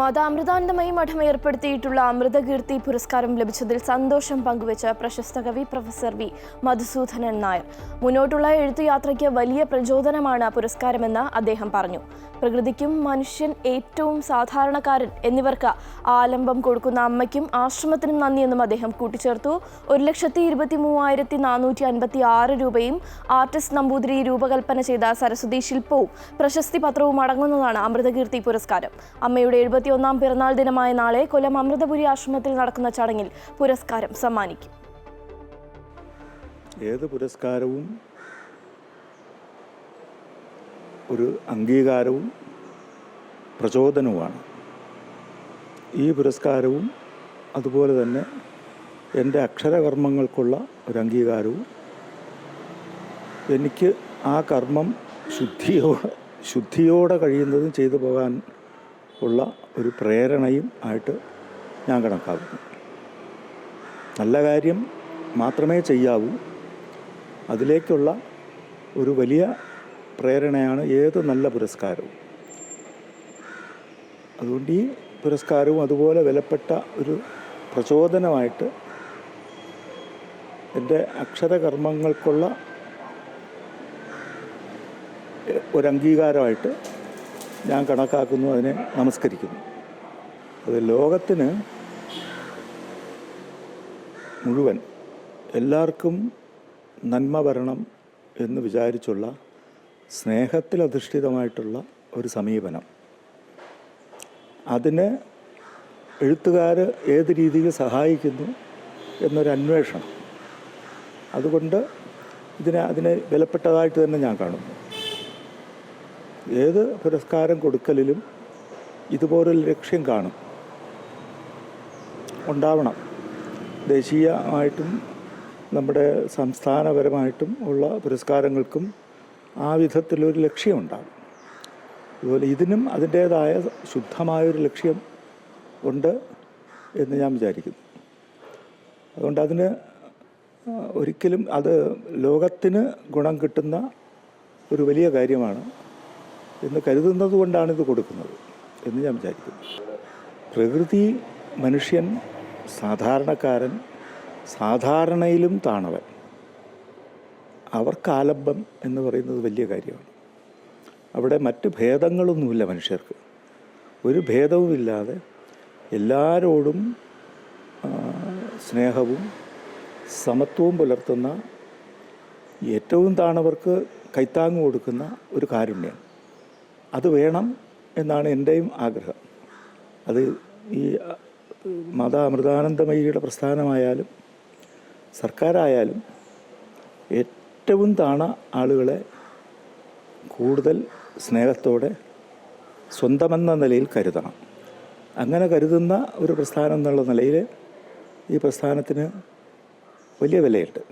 മാതാ അമൃതാനന്ദമയി മഠം ഏർപ്പെടുത്തിയിട്ടുള്ള അമൃതകീർത്തി പുരസ്കാരം ലഭിച്ചതിൽ സന്തോഷം പങ്കുവച്ച പ്രശസ്ത കവി പ്രൊഫസർ വി മധുസൂദനൻ നായർ. മുന്നോട്ടുള്ള എഴുത്തുയാത്രയ്ക്ക് വലിയ പ്രചോദനമാണ് പുരസ്കാരമെന്ന് അദ്ദേഹം പറഞ്ഞു. പ്രകൃതിക്കും മനുഷ്യൻ ഏറ്റവും സാധാരണക്കാരൻ എന്നിവർക്ക് ആലംബം കൊടുക്കുന്ന അമ്മയ്ക്കും ആശ്രമത്തിനും നന്ദിയെന്നും അദ്ദേഹം കൂട്ടിച്ചേർത്തു. ഒരു ലക്ഷത്തി ഇരുപത്തി മൂവായിരത്തി നാനൂറ്റി അൻപത്തി ആറ് രൂപയും ആർട്ടിസ്റ്റ് നമ്പൂതിരി രൂപകൽപ്പന ചെയ്ത സരസ്വതി ശില്പവും പ്രശസ്തി പത്രവും അടങ്ങുന്നതാണ് അമൃതകീർത്തി പുരസ്കാരം. അമ്മയുടെ എഴുപത്തിയൊന്നാം പിറന്നാൾ ദിനമായ നാളെ കൊല്ലം അമൃതപുരി ആശ്രമത്തിൽ നടക്കുന്ന ചടങ്ങിൽ പുരസ്കാരം സമ്മാനിക്കും. ഏത് പുരസ്കാരവും ഒരു അംഗീകാരവും പ്രചോദനവുമാണ്. ഈ പുരസ്കാരവും അതുപോലെ തന്നെ എന്റെ അക്ഷരകർമ്മങ്ങൾക്കുള്ള ഒരു അംഗീകാരവും എനിക്ക് ആ കർമ്മം ശുദ്ധിയോടെ ശുദ്ധിയോടെ കഴിയുന്നതും ചെയ്തു പോകാൻ ഉള്ള ഒരു പ്രേരണയും ആയിട്ട് ഞാൻ കണക്കാക്കുന്നു. നല്ല കാര്യം മാത്രമേ ചെയ്യാവൂ. അതിലേക്കുള്ള ഒരു വലിയ പ്രേരണയാണ് ഏത് നല്ല പുരസ്കാരവും. അതുകൊണ്ട് ഈ പുരസ്കാരവും അതുപോലെ വിലപ്പെട്ട ഒരു പ്രചോദനമായിട്ട് എന്റെ അക്ഷരകർമ്മങ്ങൾക്കുള്ള ഒരംഗീകാരമായിട്ട് ഞാൻ കണക്കാക്കുന്നു അതിനെ നമസ്കരിക്കുന്നു. അത് ലോകത്തിന് മുഴുവൻ എല്ലാവർക്കും നന്മ വരണം എന്ന് വിചാരിച്ചുള്ള സ്നേഹത്തിലധിഷ്ഠിതമായിട്ടുള്ള ഒരു സമീപനം. അതിന് എഴുത്തുകാർ ഏത് രീതിയിൽ സഹായിക്കുന്നു എന്നൊരു അന്വേഷണം. അതുകൊണ്ട് ഇതിനെ അതിനെ വിലപ്പെട്ടതായിട്ട് തന്നെ ഞാൻ കാണുന്നു. ഏത് പുരസ്കാരം കൊടുക്കലിലും ഇതുപോലൊരു ലക്ഷ്യം കാണും. ഉണ്ടാവണം. ദേശീയമായിട്ടും നമ്മുടെ സംസ്ഥാനപരമായിട്ടും ഉള്ള പുരസ്കാരങ്ങൾക്കും ആ വിധത്തിലൊരു ലക്ഷ്യമുണ്ടാകും. അതുപോലെ ഇതിനും അതിന്റേതായ ശുദ്ധമായൊരു ലക്ഷ്യം ഉണ്ട് എന്ന് ഞാൻ വിചാരിക്കുന്നു. അതുകൊണ്ട് അതിന് ഒരിക്കലും അത് ലോകത്തിന് ഗുണം കിട്ടുന്ന ഒരു വലിയ കാര്യമാണ് എന്ന് കരുതുന്നത് കൊണ്ടാണ് ഇത് കൊടുക്കുന്നത് എന്ന് ഞാൻ വിചാരിക്കുന്നു. പ്രകൃതി മനുഷ്യൻ സാധാരണക്കാരൻ സാധാരണയിലും താണവൻ. അവർക്കാലംബം എന്ന് പറയുന്നത് വലിയ കാര്യമാണ്. അവിടെ മറ്റ് ഭേദങ്ങളൊന്നുമില്ല മനുഷ്യർക്ക്. ഒരു ഭേദവുമില്ലാതെ എല്ലാവരോടും സ്നേഹവും സമത്വവും പുലർത്തുന്ന ഏറ്റവും താണവർക്ക് കൈത്താങ്ങ് കൊടുക്കുന്ന ഒരു കാരുണ്യം. അത് വേണം എന്നാണ് എന്റെയും ആഗ്രഹം. അത് ഈ മത അമൃതാനന്ദമയിയുടെ പ്രസ്ഥാനമായാലും സർക്കാരായാലും ഏറ്റവും താണ ആളുകളെ കൂടുതൽ സ്നേഹത്തോടെ സ്വന്തമെന്ന നിലയിൽ കരുതണം. അങ്ങനെ കരുതുന്ന ഒരു പ്രസ്ഥാനം എന്നുള്ള നിലയിൽ ഈ പ്രസ്ഥാനത്തിന് വലിയ വിലയുണ്ട്.